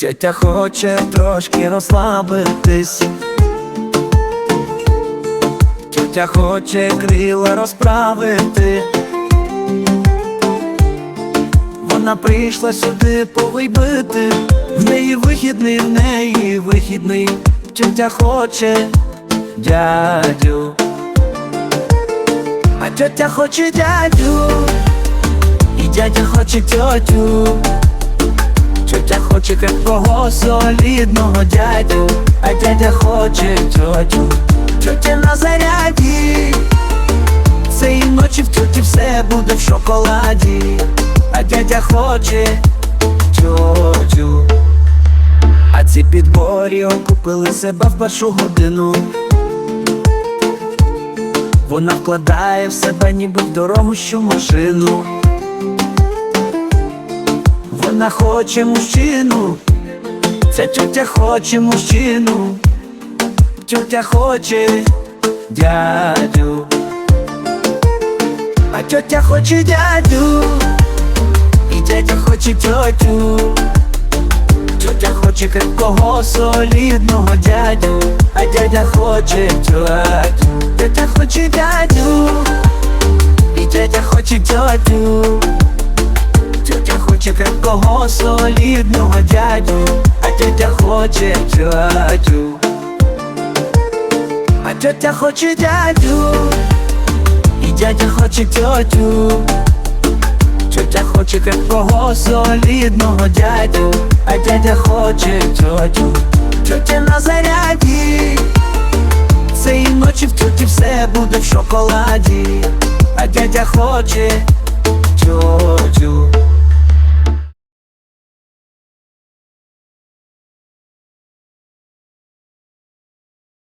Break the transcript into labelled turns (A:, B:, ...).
A: Тетя хоче трошки розслабитись. Тетя хоче крила розправити. Вона прийшла сюди повийбити. В неї вихідний, в неї вихідний. Тетя хоче дядю. А тетя хоче дядю. І дядя хоче тьотю. Хоче крепкого солідного дядю, а дядя хоче тьотю, тетя на заряді. Цієї ночі в тьоті все буде в шоколаді, а дядя хоче тьотю. А ці підборі окупили себе в першу годину. Вона вкладає в себе ніби в дорогущу машину. Вона хоче мужчину, ця тетя хоче мужчину, тетя хоче дядю, а тетя хоче дядю, і дядя хоче тьотю, тетя хоче крепкого солідного дядю, а дядя хоче тьотю, тетя хоче дядю, і дядя хоче тьотю. Хоче крепкого солідного дядю, а тетя хоче тятю. А тетя хоче дядю, і дядя хоче тьотю. Тетя хоче крепкого солідного дядю, а дядя хоче тьотю. Тетя на заряді. Цієї ночі в тьоті все буде в шоколаді, а дядя хоче тьотю.